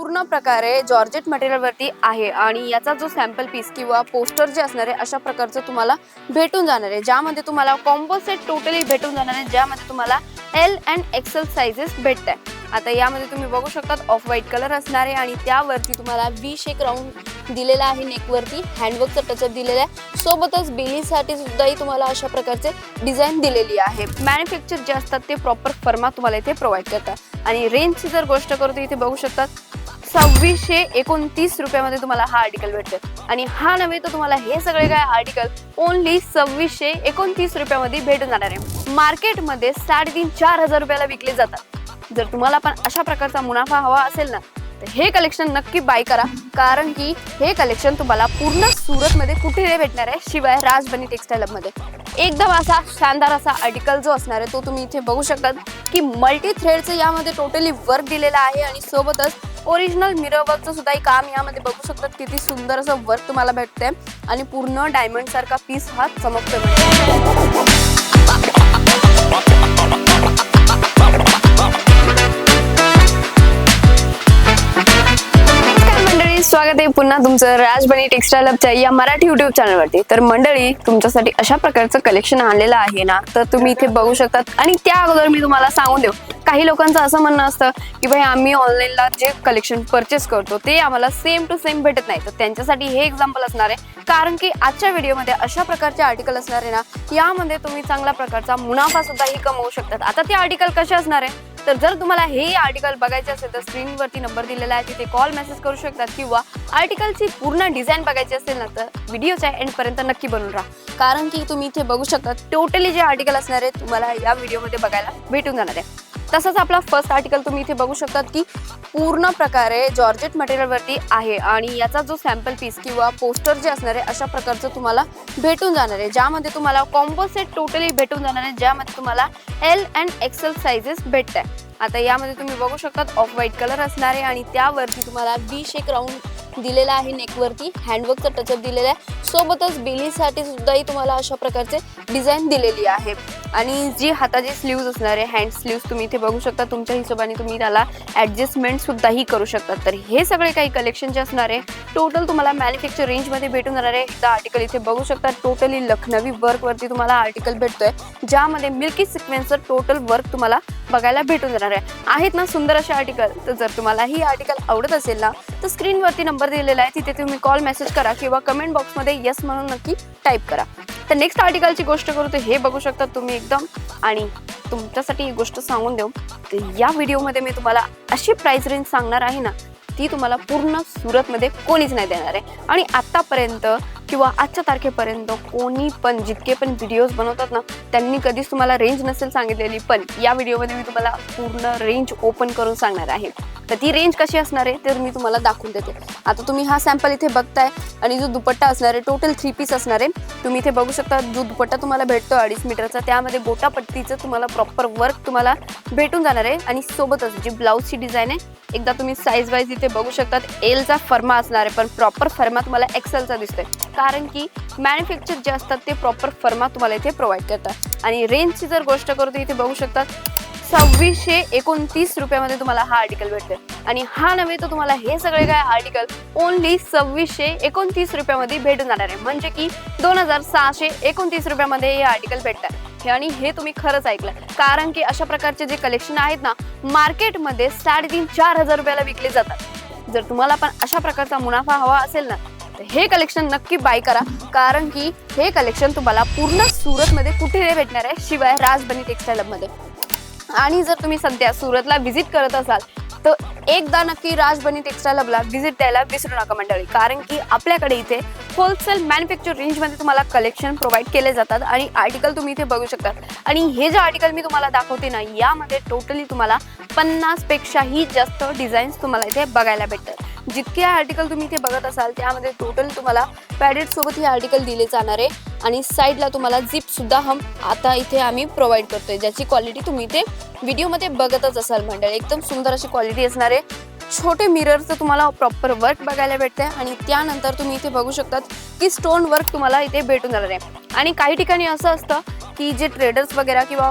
पूर्ण प्रकारे जॉर्जेट मटेरियलवरती आहे आणि याचा जो सॅम्पल पीस किंवा पोस्टर जे असणार आहे अशा प्रकारचं तुम्हाला भेटून जाणार आहे. ज्यामध्ये तुम्हाला कॉम्बो सेट टोटली भेटून जाणार आहे ज्यामध्ये तुम्हाला एल अँड एक्सेल साइजेस भेटत आहे आता यामध्ये तुम्ही बघू शकतात ऑफ व्हाईट कलर असणार आहे आणि त्यावरती तुम्हाला वी शेक राऊंड दिलेला आहे नेकवरती हँडवर्कचा टचअप दिलेला आहे. सोबतच बेलीसाठी सुद्धाही तुम्हाला अशा प्रकारचे डिझाईन दिलेली आहे. मॅन्युफॅक्चर जे असतात ते प्रॉपर फर्मा तुम्हाला इथे प्रोव्हाइड करतात. आणि रेंजची जर गोष्ट करतो इथे बघू शकतात सव्वीसशे एकोणतीस रुपयामध्ये तुम्हाला हा आर्टिकल भेटतो आणि हा नव्हे तर तुम्हाला हे सगळे काय आर्टिकल ओनली सव्वीसशे एकोणतीस रुपयामध्ये भेटून जाणार आहे. मार्केटमध्ये साडेतीन चार हजार रुपयाला विकले जातात. जर तुम्हाला पण अशा प्रकारचा मुनाफा हवा असेल ना तर हे कलेक्शन नक्की बाय करा. कारण की हे कलेक्शन तुम्हाला पूर्ण सुरतमध्ये कुठे भेटणार आहे शिवाय राजबनी टेक्सटाईल मध्ये. एकदम असा शानदार असा आर्टिकल जो असणार आहे तो तुम्ही इथे बघू शकतात की मल्टी थ्रेडचं यामध्ये टोटली वर्क दिलेलं आहे आणि सोबतच ओरिजिनल मिरर वर्कचं सुद्धा एक काम यामध्ये बघू शकतात किती सुंदर असं वर्क तुम्हाला भेटतंय. आणि पूर्ण डायमंड सारखा पीस हा चमकतो स्वागत आहे पुन्हा तुमचं राजबनी टेक्सटाईल हबच्या या मराठी युट्यूब चॅनलवरती तर मंडळी तुमच्यासाठी अशा प्रकारचं कलेक्शन आणलेलं आहे ना तर तुम्ही इथे बघू शकतात. आणि त्या अगोदर मी तुम्हाला सांगून देऊ काही लोकांचं असं म्हणणं असतं की भाई आम्ही ऑनलाईनला जे कलेक्शन परचेस करतो ते आम्हाला सेम टू सेम भेटत नाही. तर त्यांच्यासाठी हे एक्झाम्पल असणार आहे. कारण की आजच्या व्हिडिओमध्ये अशा प्रकारचे आर्टिकल असणार आहे ना यामध्ये तुम्ही चांगल्या प्रकारचा मुनाफा सुद्धाही कमवू शकतात. आता ते आर्टिकल कसे असणार आहे? तर जर तुम्हाला हे आर्टिकल बघायचे असेल तर स्क्रीनवरती नंबर दिलेला आहे. तिथे कॉल मेसेज करू शकतात किंवा आर्टिकलची पूर्ण डिझाईन बघायची असेल ना तर व्हिडिओच्या एंडपर्यंत नक्की बनून राहा. कारण की तुम्ही इथे बघू शकता टोटली जे आर्टिकल असणार आहे तुम्हाला या व्हिडिओमध्ये बघायला भेटून जाणार आहे. तसंच आपला फर्स्ट आर्टिकल तुम्ही इथे बघू शकतात की पूर्ण प्रकारे जॉर्जेट मटेरियलवरती आहे आणि याचा जो सॅम्पल पीस किंवा पोस्टर जे असणार आहे अशा प्रकारचं तुम्हाला भेटून जाणार आहे. ज्यामध्ये तुम्हाला कॉम्बो सेट टोटली भेटून जाणार आहे ज्यामध्ये तुम्हाला एल अँड एक्सेल साइजेस भेटत आहे आता यामध्ये तुम्ही बघू शकतात ऑफ व्हाईट कलर असणार आहे आणि त्यावरती तुम्हाला बी शेक राऊंड दिलेला आहे नेकवरती हँडवर्कचा टचअप दिलेला आहे. सोबतच बिलीसाठी सुद्धाही तुम्हाला अशा प्रकारचे डिझाईन दिलेली आहे. आणि जी हाताची स्लीव्ज असणार आहे हँड स्लीव्ज तुम्ही इथे बघू शकता तुमच्या हिशोबाने तुम्ही त्याला ऍडजस्टमेंट सुद्धाही करू शकता. तर हे सगळे काही कलेक्शन जे असणार आहे टोटल तुम्हाला मॅन्युफॅक्चर रेंजमध्ये भेटून जाणार आहे. एकदा आर्टिकल इथे बघू शकता टोटली लखनवी वर्कवरती तुम्हाला आर्टिकल भेटतोय ज्यामध्ये मिल्की सिक्वेन्सर टोटल वर्क तुम्हाला बघायला भेटून जाणार आहे. आहेत ना सुंदर असे आर्टिकल तर जर तुम्हाला ही आर्टिकल आवडत असेल ना तर स्क्रीनवरती नंबर दिलेला आहे तिथे तुम्ही कॉल मेसेज करा किंवा कमेंट बॉक्समध्ये येस म्हणून नक्की टाईप करा. तर नेक्स्ट आर्टिकलची गोष्ट करू तर हे बघू शकता तुम्ही एकदम. आणि तुमच्यासाठी ही गोष्ट सांगून देऊ. तर या व्हिडिओमध्ये मी तुम्हाला अशी प्राईज रेंज सांगणार आहे ना ती तुम्हाला पूर्ण सुरतमध्ये कोणीच नाही देणार आहे. आणि आत्तापर्यंत किंवा आजच्या तारखेपर्यंत कोणी पण जितके पण व्हिडिओज बनवतात ना त्यांनी कधीच तुम्हाला रेंज नसेल सांगितलेली पण या व्हिडिओमध्ये मी तुम्हाला पूर्ण रेंज ओपन करून सांगणार आहे. तर ती रेंज कशी असणार आहे तर मी तुम्हाला दाखवून देते. आता तुम्ही हा सॅम्पल इथे बघताय आणि जो दुपट्टा असणार आहे टोटल थ्री पीस असणार आहे. तुम्ही इथे बघू शकता जो दुपट्टा तुम्हाला भेटतो अडीच मीटरचा त्यामध्ये बोटापट्टीचं तुम्हाला प्रॉपर वर्क तुम्हाला भेटून जाणार आहे. आणि सोबतच जी ब्लाऊजची डिझाईन आहे एकदा तुम्ही साईज वाईज इथे बघू शकतात एलचा फर्मा असणार आहे पण प्रॉपर फर्मा तुम्हाला एक्सेलचा दिसतोय. कारण की मॅन्युफॅक्चर जे असतात ते प्रॉपर फर्मा तुम्हाला इथे प्रोव्हाइड करतात. आणि रेंजची जर गोष्ट करू तर इथे बघू शकतात सव्वीसशे एकोणतीस रुपयामध्ये तुम्हाला हा आर्टिकल भेटतोय. आणि हा नव्हे तर तुम्हाला हे सगळे काय आर्टिकल ओनली सव्वीसशे एकोणतीस रुपयामध्ये भेटून जाणार आहे. म्हणजे की दोन हजार सहाशे एकोणतीस रुपयामध्ये हे आर्टिकल भेटतात आणि हे तुम्ही खरंच ऐकलं. कारण की अशा प्रकारचे जे कलेक्शन आहेत ना मार्केटमध्ये साडेतीन चार हजार रुपयाला विकले जातात. जर तुम्हाला पण अशा प्रकारचा मुनाफा हवा असेल ना तर हे कलेक्शन नक्की बाय करा. कारण की हे कलेक्शन तुम्हाला पूर्ण सुरतमध्ये कुठे भेटणार आहे शिवाय राजबनी टेक्सटाईल मध्ये. आणि जर तुम्ही सध्या सुरतला व्हिजिट करत असाल तर एकदा नक्की राजबनी टेक्सटाईल हबला व्हिजिट द्यायला विसरू नका मंडळी. कारण की आपल्याकडे इथे होलसेल मॅन्युफॅक्चर रेंजमध्ये तुम्हाला कलेक्शन प्रोव्हाइड केले जातात आणि आर्टिकल तुम्ही इथे बघू शकतात. आणि हे जे आर्टिकल मी तुम्हाला दाखवते ना यामध्ये टोटली तुम्हाला पन्नासपेक्षाही जास्त डिझाईन्स तुम्हाला इथे बघायला भेटतात. जितके आर्टिकल तुम्ही इथे बघत असाल त्यामध्ये टोटल तुम्हाला पॅडेड सोबत हे आर्टिकल दिले जाणार आहे. आणि साईडला तुम्हाला झिप सुद्धा हम आता इथे आम्ही प्रोव्हाइड करतोय ज्याची क्वालिटी तुम्ही इथे व्हिडिओमध्ये बघतच असाल मंडळ. एकदम सुंदर अशी क्वालिटी असणार आहे. छोटे मिररचं तुम्हाला प्रॉपर वर्क बघायला भेटतंय. आणि त्यानंतर तुम्ही इथे बघू शकतात की स्टोन वर्क तुम्हाला इथे भेटून जाणार आहे. आणि काही ठिकाणी असं असतं की जे ट्रेडर्स वगैरे किंवा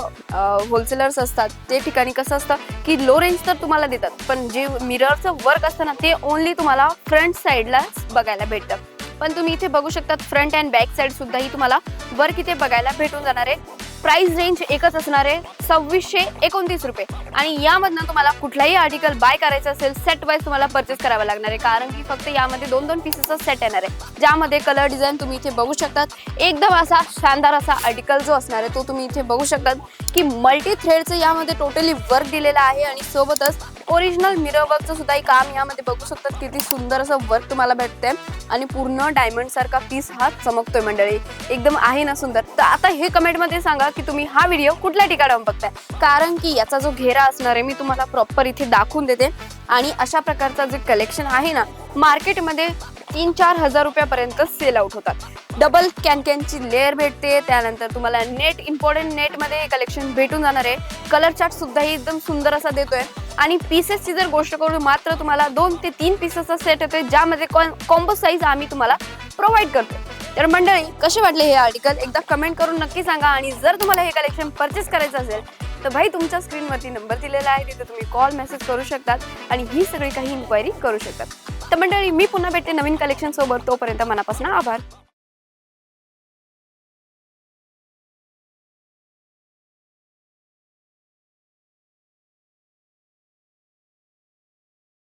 होलसेलर्स असतात ते ठिकाणी कसं असतं की लो रेंज तर तुम्हाला देतात पण जे मिररचं वर्क असतं ना ते ओनली तुम्हाला फ्रंट साईडलाच बघायला भेटतं. पण तुम्ही इथे बघू शकतात फ्रंट अँड बॅक साईड सुद्धाही तुम्हाला वर्क इथे बघायला भेटून जाणार आहे. प्राइस रेंज एकच असणार आहे सव्वीसशे एकोणतीस रुपये. आणि यामधनं तुम्हाला कुठलाही आर्टिकल बाय करायचं असेल सेट वाईज तुम्हाला परचेस करावं लागणार आहे. कारण की फक्त यामध्ये दोन दोन पीसेसचा सेट येणार आहे. ज्यामध्ये कलर डिझाईन तुम्ही इथे बघू शकतात. एकदम असा शानदार असा आर्टिकल जो असणार आहे तो तुम्ही इथे बघू शकतात की मल्टी थ्रेडचं यामध्ये टोटली वर्क दिलेलं आहे. आणि सोबतच ओरिजिनल मिरर वर्कचं सुद्धा एक काम यामध्ये बघू शकतात किती सुंदर असं वर्क तुम्हाला भेटतंय. आणि पूर्ण डायमंड सारखा पीस हा चमकतोय मंडळी. एकदम आहे ना सुंदर. तर आता हे कमेंटमध्ये सांगा की तुम्ही हा व्हिडिओ कुठल्या ठिकाणाहून बघताय? कारण की याचा जो घेरा असणार आहे मी तुम्हाला प्रॉपर इथे दाखवून देते. आणि अशा प्रकारचा जे कलेक्शन आहे ना मार्केटमध्ये तीन चार हजार रुपयापर्यंत सेल आउट होतात. डबल कॅन कॅनची लेअर भेटते त्यानंतर तुम्हाला नेट इम्पॉर्टंट नेटमध्ये कलेक्शन भेटून जाणार आहे. कलर चार्ट सुद्धाही एकदम सुंदर असा देतोय. आणि पीसेसची जर गोष्ट करू मात्र तुम्हाला दोन ते तीन पीसेसचा सेट येतोय ज्यामध्ये कॉम्बो साईज आम्ही तुम्हाला प्रोव्हाइड करतो तर मंडळी कसे वाटले हे आर्टिकल एकदा कमेंट करून नक्की सांगा आणि जर तुम्हाला हे कलेक्शन परचेस करायचं असेल तर भाई तुमच्या स्क्रीनवरती नंबर दिलेला आहे तिथे तुम्ही कॉल मेसेज करू शकतात आणि ही सगळी काही इन्क्वायरी करू शकतात. तर मंडळी मी पुन्हा भेटते नवीन कलेक्शन सोबत तोपर्यंत मनापासून आभार.